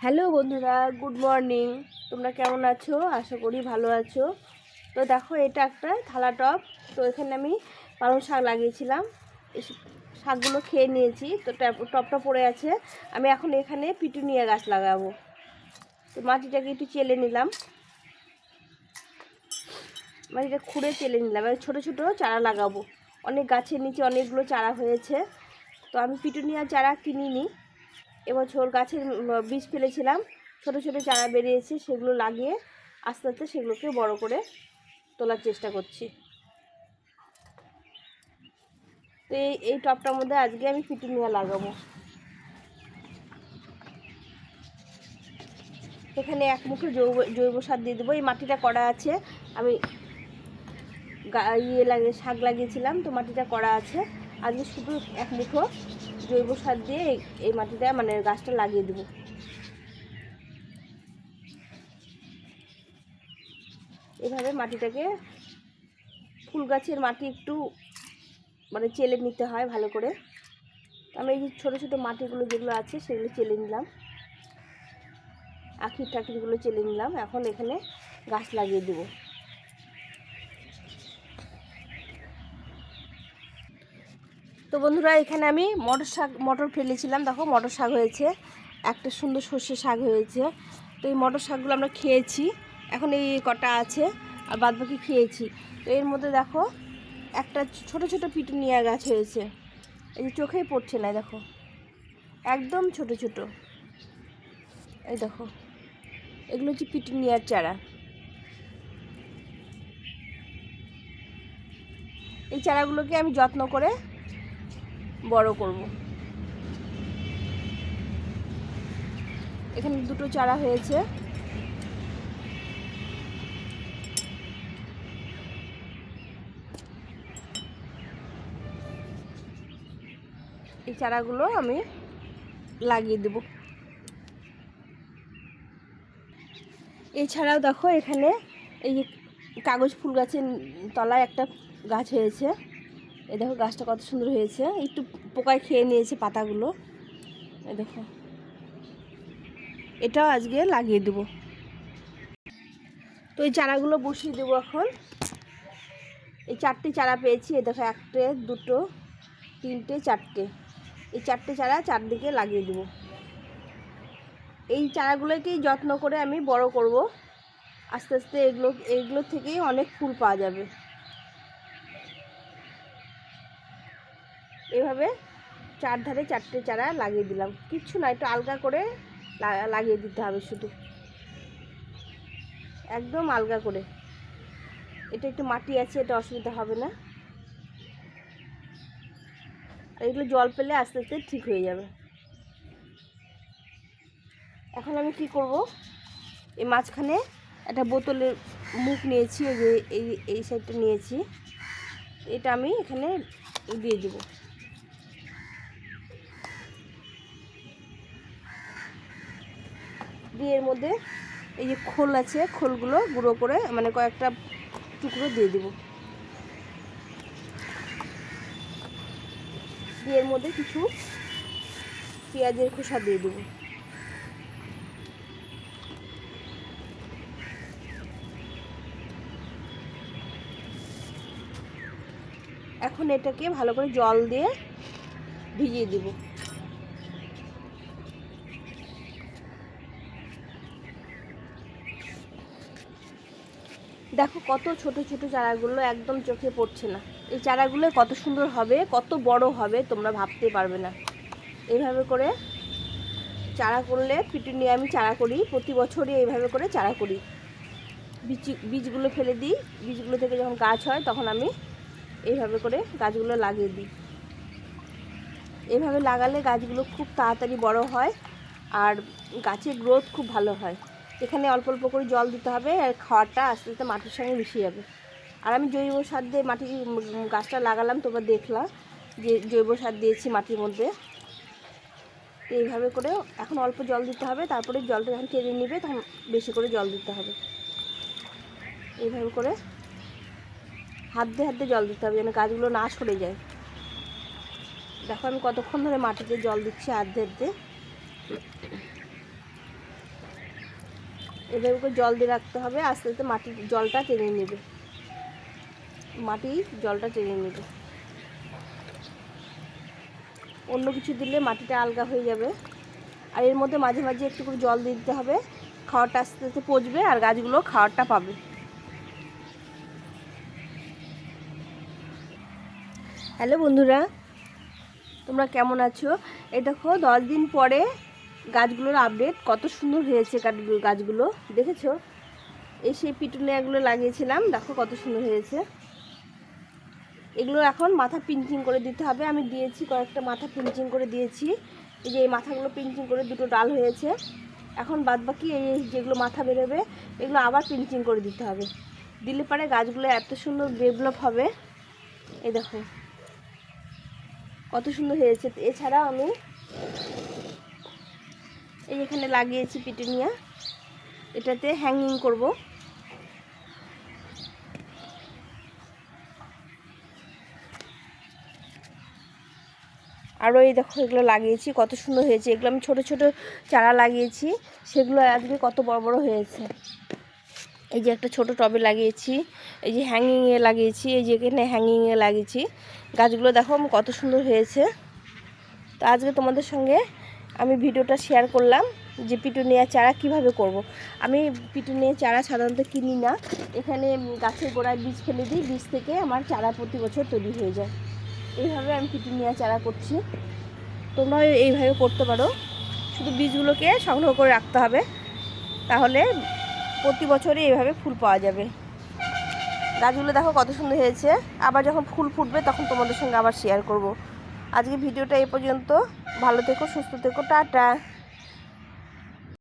Hello বন্ধুরা, good morning. তোমরা কেমন আছো? আশা করি ভালো আছো। তো দেখো, এটা একটা থালা টপ। তো এখানে আমি পালং শাক লাগিয়েছিলাম। শাকগুলো খেয়ে নিয়েছি। তো টপ- টপটা পড়ে আছে। আমি এখন এখানে পিটুনিয়া গাছ লাগাবো। তো মাটিটাকে একটু চেলে নিলাম। মাটিটা খুঁড়ে চেলে নিলাম। এবার ছোটো ছোটো চারা লাগাবো। অনেক গাছের নিচে অনেকগুলো চারা হয়েছে। তো আমি পিটুনিয়া চারা কিনিনি। এবছর গাছের বীজ ফেলেছিলাম। ছোট ছোট চারা বেরিয়েছে, সেগুলো লাগিয়ে আস্তে আস্তে সেগুলোকে বড় করে তোলার চেষ্টা করছি। তো এই এই টবটার মধ্যে আজকে আমি পিটুনিয়া লাগাবো। এখানে এক মুঠো জৈব জৈব সার দিয়ে দেবো। এই মাটিটা করা আছে। আমি ইয়ে লাগিয়ে, শাক লাগিয়েছিলাম, তো মাটিটা করা আছে। আজকে শুধু এক মুঠো জৈব সার দিয়ে এই- মাটিটা মানে গাছটা লাগিয়ে দেবো। এভাবে মাটিটাকে ফুল গাছের মাটি একটু মানে চেলে নিতে হয় ভালো করে। আমি এই যে ছোটো ছোটো মাটিগুলো যেগুলো আছে সেগুলো চেলে নিলাম। আখির টাকিরগুলো চেলে নিলাম। এখন এখানে গাছ লাগিয়ে দেবো। তো বন্ধুরা, এখানে আমি মটর শাক, মটর ফেলেছিলাম। দেখো, মটর শাক হয়েছে। একটা সুন্দর সর্ষে শাক হয়েছে। তো এই মটর শাকগুলো আমরা খেয়েছি। এখন এই কটা আছে, আর বাদবাকি খেয়েছি। তো এর মধ্যে দেখো, একটা ছোট ছোট পিটুনিয়া গাছ হয়েছে। এই যে চোখেই পড়ছে না দেখো। একদম ছোট ছোট। এই দেখো, এগুলো হচ্ছে পিটুনিয়ার চারা। এই চারাগুলোকে আমি যত্ন করে বড় করব। এখানে দুটো চারা হয়েছে। এই চারাগুলো আমি লাগিয়ে দেব। এছাড়াও দেখো এখানে এই কাগজ ফুল গাছের তলায় একটা গাছ হয়েছে। এই দেখো গাছটা কত সুন্দর হয়েছে। একটু পোকায় খেয়ে নিয়েছে পাতাগুলো। এই দেখো। এটাও আজকে লাগিয়ে দেবো। তো এই চারাগুলো বসিয়ে দেবো এখন। এই চারটে চারা পেয়েছি। এ দেখো একটা, দুটো, তিনটে, চারটে। এই চারটে চারা চারদিকে লাগিয়ে দেবো। এই চারাগুলোকেই যত্ন করে আমি বড় করব। আস্তে আস্তে এগুলো এইগুলো থেকেই অনেক ফুল পাওয়া যাবে। এভাবে চার ধারে চারটে চারা লাগিয়ে দিলাম। কিচ্ছু না, একটু আলগা করে লাগিয়ে দিতে হবে শুধু। একদম আলগা করে। এটা একটু মাটি আছে, এটা অসুবিধা হবে না। এগুলো জল পেলে আস্তে আস্তে ঠিক হয়ে যাবে। এখন আমি কি করব? এই মাঝখানে একটা বোতলের মুখ নিয়েছি, এই যে এই এই সাইডটা নিয়েছি। এটা আমি এখানে দিয়ে দেবো। দিয়ে এর মধ্যে এই যে খোল আছে, খোলগুলো গুঁড়ো করে মানে কয়েকটা টুকরো দিয়ে দেব। দিয়ে এর মধ্যে কিছু পেঁয়াজের খোসা দিয়ে দেবো। এখন এটাকে ভালো করে জল দিয়ে ভিজিয়ে দেবো। দেখো কত ছোট ছোট চারাগুলো একদম চোখে পড়ছে না। এই চারাগুলো কত সুন্দর হবে, কত বড় হবে তোমরা ভাবতে পারবে না। এইভাবে করে চারা করলে পিটুনিয়া আমি চারা করি, প্রতি বছরই এইভাবে করে চারা করি। বীজ, বীজগুলো ফেলে দিই, বীজগুলো থেকে যখন গাছ হয় তখন আমি এইভাবে করে গাছগুলো লাগিয়ে দিই। এইভাবে লাগালে গাছগুলো খুব তাড়াতাড়ি বড় হয় আর গাছের গ্রোথ খুব ভালো হয়। এখানে অল্প অল্প করে জল দিতে হবে আর খাওয়াটা আস্তে আস্তে মাটির সঙ্গে মিশে যাবে। আর আমি জৈব সার দিয়ে মাটি গাছটা লাগালাম, তোমরা দেখলাম যে জৈব সার দিয়েছি মাটির মধ্যে। এইভাবে করে এখন অল্প জল দিতে হবে, তারপরে জলটা যখন টেনে নেবে তখন বেশি করে জল দিতে হবে। এইভাবে করে হাত দিয়ে হাত দিয়ে জল দিতে হবে যেন গাছগুলো না সরে যায়। দেখো আমি কতক্ষণ ধরে মাটিতে জল দিচ্ছি হাত দিয়ে হাত দিয়ে। করে জল দিয়ে রাখতে হবে, আস্তে আস্তে মাটির জলটা টেনে নেবে। মাটি জলটা টেনে নেবে। অন্য কিছু দিলে মাটিটা আলগা হয়ে যাবে। আর এর মধ্যে মাঝে মাঝে একটু করে জল দিতে হবে। খাওয়ারটা আস্তে আস্তে পচবে আর গাছগুলো খাওয়ারটা পাবে। হ্যালো বন্ধুরা, তোমরা কেমন আছো? এই দেখো, দশ দিন পরে গাছগুলোর আপডেট কত সুন্দর হয়েছে গাছগুলো- দেখেছ? এই সেই পিটুনিয়াগুলো লাগিয়েছিলাম, দেখো কত সুন্দর হয়েছে। এগুলো এখন মাথা পিঞ্চিং করে দিতে হবে। আমি দিয়েছি কয়েকটা মাথা পিঞ্চিং করে দিয়েছি। এই যে এই মাথাগুলো পিঞ্চিং করে দুটো ডাল হয়েছে। এখন বাদ বাকি এই যেগুলো মাথা বেরোবে, এগুলো আবার পিঞ্চিং করে দিতে হবে। দিলে পরে গাছগুলো এত সুন্দর ডেভেলপ হবে। এই দেখো, কত সুন্দর হয়েছে। এছাড়াও আমি এই এখানে লাগিয়েছি পিটুনিয়া। এটাতে হ্যাঙ্গিং করব। আরও এই দেখো, এগুলো লাগিয়েছি, কত সুন্দর হয়েছে। এগুলো আমি ছোট ছোট চারা লাগিয়েছি, সেগুলো আজকে কত বড় বড় হয়েছে। এই যে একটা ছোট টবে লাগিয়েছি, এই যে হ্যাঙ্গিংয়ে লাগিয়েছি, এই যে এখানে হ্যাঙ্গিংয়ে লাগিয়েছি। গাছগুলো দেখো কত সুন্দর হয়েছে। তো আজকে তোমাদের সঙ্গে আমি ভিডিওটা শেয়ার করলাম যে পিটুনিয়া চারা কীভাবে করব। আমি পিটুনিয়া চারা সাধারণত কিনি না। এখানে গাছের গোড়ায় বীজ ফেলে দিই, বীজ থেকে আমার চারা প্রতি বছর তৈরি হয়ে যায়। এইভাবে আমি পিটুনিয়া চারা করছি। তোমরাও এইভাবে করতে পারো। শুধু বীজগুলোকে সংগ্রহ করে রাখতে হবে। তাহলে প্রতি বছরই এইভাবে ফুল পাওয়া যাবে। গাছগুলো দেখো কত সুন্দর হয়েছে। আবার যখন ফুল ফুটবে তখন তোমাদের সঙ্গে আবার শেয়ার করব। আজকে ভিডিওটা এ পর্যন্ত। ভালো থেকো সুস্থ থেকো টাটা।